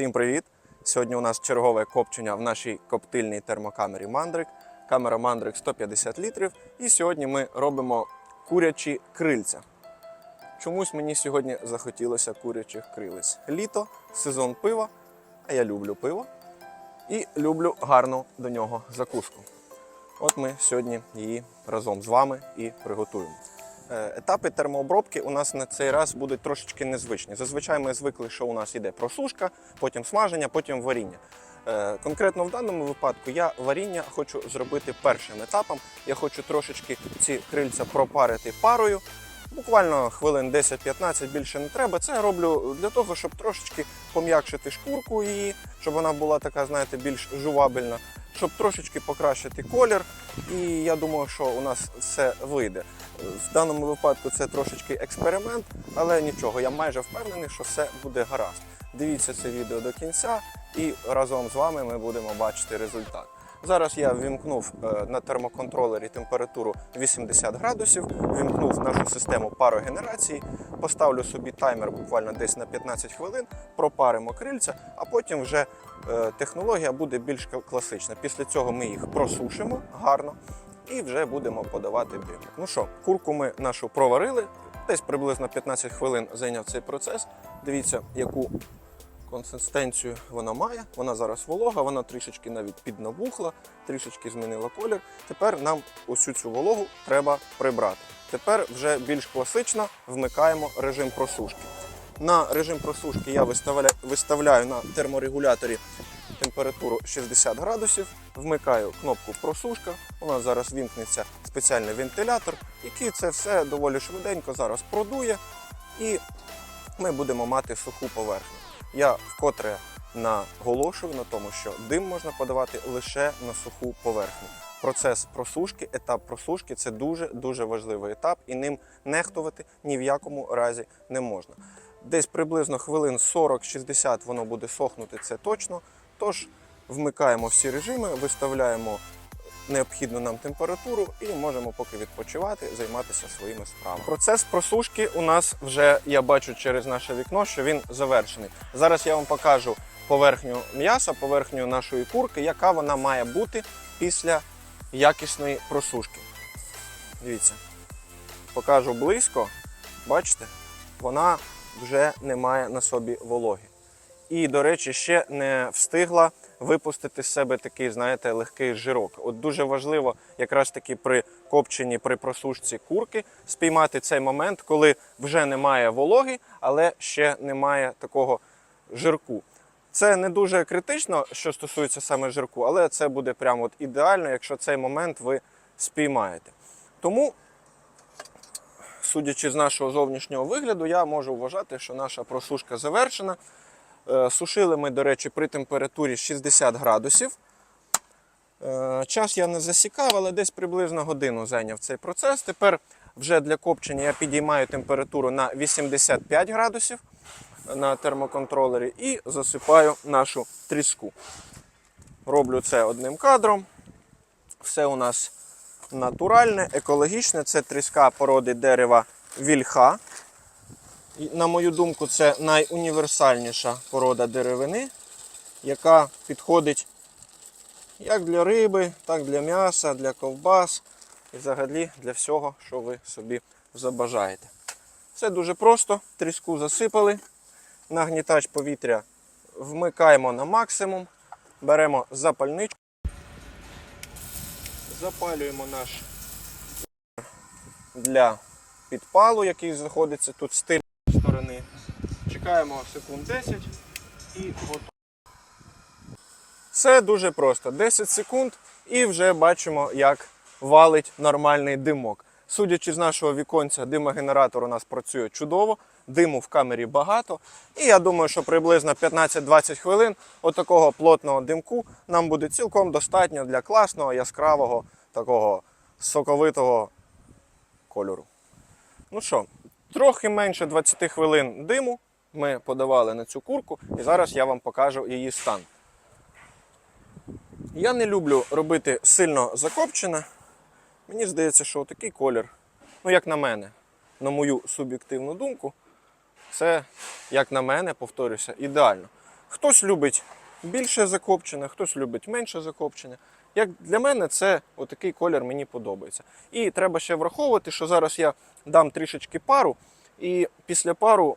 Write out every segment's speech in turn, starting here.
Всім привіт! Сьогодні у нас чергове копчення в нашій коптильній термокамері Мандрик. Камера Мандрик 150 літрів. І сьогодні ми робимо курячі крильця. Чомусь мені сьогодні захотілося курячих крилець. Літо, сезон пива, а я люблю пиво і люблю гарну до нього закуску. От ми сьогодні її разом з вами і приготуємо. Е, Етапи термообробки у нас на цей раз будуть трошечки незвичні. Зазвичай ми звикли, що у нас йде просушка, потім смаження, потім варіння. Е, Конкретно в даному випадку я варіння хочу зробити першим етапом. Я хочу трошечки ці крильця пропарити парою. Буквально хвилин 10-15 більше не треба. Це я роблю для того, щоб трошечки пом'якшити шкурку її, щоб вона була така, знаєте, більш жувабельна, щоб трошечки покращити колір. І я думаю, що у нас все вийде. В даному випадку це трошечки експеримент, але нічого, я майже впевнений, що все буде гаразд. Дивіться це відео до кінця, і разом з вами ми будемо бачити результат. Зараз я ввімкнув е, на термоконтролері температуру 80 градусів, ввімкнув нашу систему парогенерації, поставлю собі таймер буквально десь на 15 хвилин, пропаримо крильця, а потім вже е, технологія буде більш класична. Після цього ми їх просушимо гарно і вже будемо подавати дим. Ну що, курку ми нашу проварили. Десь приблизно 15 хвилин зайняв цей процес. Дивіться, яку консистенцію вона має. Вона зараз волога, вона трішечки навіть піднабухла, трішечки змінила колір. Тепер нам усю цю вологу треба прибрати. Тепер вже більш класично вмикаємо режим просушки. На режим просушки я виставляю, на терморегуляторі температуру 60 градусів, вмикаю кнопку просушка. У нас зараз вімкнеться спеціальний вентилятор, який це все доволі швиденько зараз продує, і ми будемо мати суху поверхню. Я вкотре наголошую на тому, що дим можна подавати лише на суху поверхню. Процес просушки, етап просушки це дуже дуже важливий етап, і ним нехтувати ні в якому разі не можна. Десь приблизно хвилин 40-60 воно буде сохнути, це точно. Тож вмикаємо всі режими, виставляємо необхідну нам температуру і можемо поки відпочивати, займатися своїми справами. Процес просушки у нас вже я бачу через наше вікно, що він завершений. Зараз я вам покажу поверхню м'яса, поверхню нашої курки, яка вона має бути після якісної просушки. Дивіться, покажу близько. Бачите, вона вже не має на собі вологи. І, до речі, ще не встигла випустити з себе такий, знаєте, легкий жирок. От дуже важливо, якраз таки при копченні, при просушці курки, спіймати цей момент, коли вже немає вологи, але ще немає такого жирку. Це не дуже критично, що стосується саме жирку, але це буде прямо от ідеально, якщо цей момент ви спіймаєте. Тому судячи з нашого зовнішнього вигляду, я можу вважати, що наша просушка завершена. Е, Сушили ми, до речі, при температурі 60 градусів. Е, Час я не засікав, але десь приблизно годину зайняв цей процес. Тепер вже для копчення я підіймаю температуру на 85 градусів на термоконтролері і засипаю нашу тріску. Роблю це одним кадром. Все у нас натуральне, екологічне. Це тріска породи дерева вільха. І, На мою думку, це найуніверсальніша порода деревини, яка підходить як для риби, так для м'яса, для ковбас і взагалі для всього, що ви собі забажаєте. Це дуже просто. Тріску засипали, нагнітач повітря вмикаємо на максимум, беремо запальничку, запалюємо наш для підпалу, який знаходиться тут з тильної сторони. Чекаємо секунд 10 і готово. Все дуже просто. 10 секунд і вже бачимо, як валить нормальний димок. Судячи з нашого віконця, димогенератор у нас працює чудово, диму в камері багато. І я думаю, що приблизно 15-20 хвилин отакого плотного димку нам буде цілком достатньо для класного, яскравого, такого соковитого кольору. Ну що, трохи менше 20 хвилин диму ми подавали на цю курку, і зараз я вам покажу її стан. Я не люблю робити сильно закопчене. Мені здається, що такий колір, ну як на мене, на мою суб'єктивну думку, це, як на мене, повторюся, ідеально. Хтось любить більше закопчене, хтось любить менше закопчене. Як для мене це отакий колір мені подобається. І треба ще враховувати, що зараз я дам трішечки пару, і після пару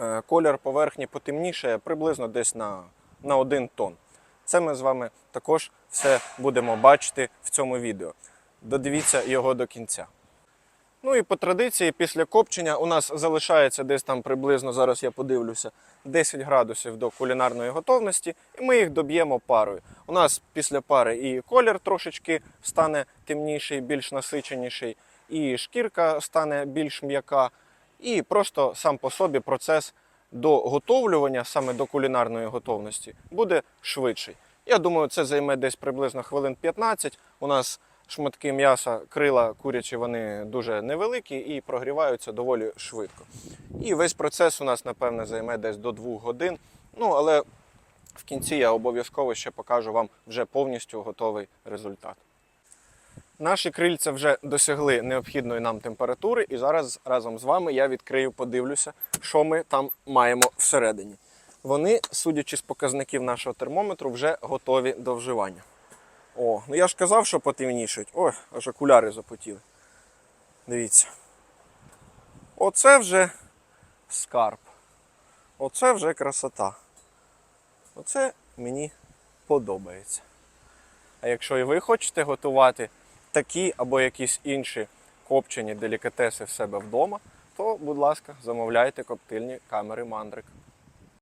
е, колір поверхні потемніше приблизно десь на, на один тон. Це ми з вами також все будемо бачити в цьому відео. Додивіться його до кінця. Ну і по традиції, після копчення у нас залишається десь там приблизно, зараз я подивлюся, 10 градусів до кулінарної готовності, і ми їх доб'ємо парою. У нас після пари і колір трошечки стане темніший, більш насиченіший, і шкірка стане більш м'яка, і просто сам по собі процес до готовлювання, саме до кулінарної готовності, буде швидший. Я думаю, це займе десь приблизно хвилин 15. У нас шматки м'яса, крила курячі, вони дуже невеликі і прогріваються доволі швидко. І весь процес у нас, напевне, займе десь до 2 годин. Ну, але в кінці я обов'язково ще покажу вам вже повністю готовий результат. Наші крильця вже досягли необхідної нам температури, і зараз разом з вами я відкрию, подивлюся, що ми там маємо всередині. Вони, судячи з показників нашого термометру, вже готові до вживання. О, ну я ж казав, що потемнішують. Ой, аж окуляри запотіли. Дивіться. Оце вже скарб. Оце вже красота. Оце мені подобається. А якщо і ви хочете готувати такі або якісь інші копчені делікатеси в себе вдома, то, будь ласка, замовляйте коптильні камери Мандрик.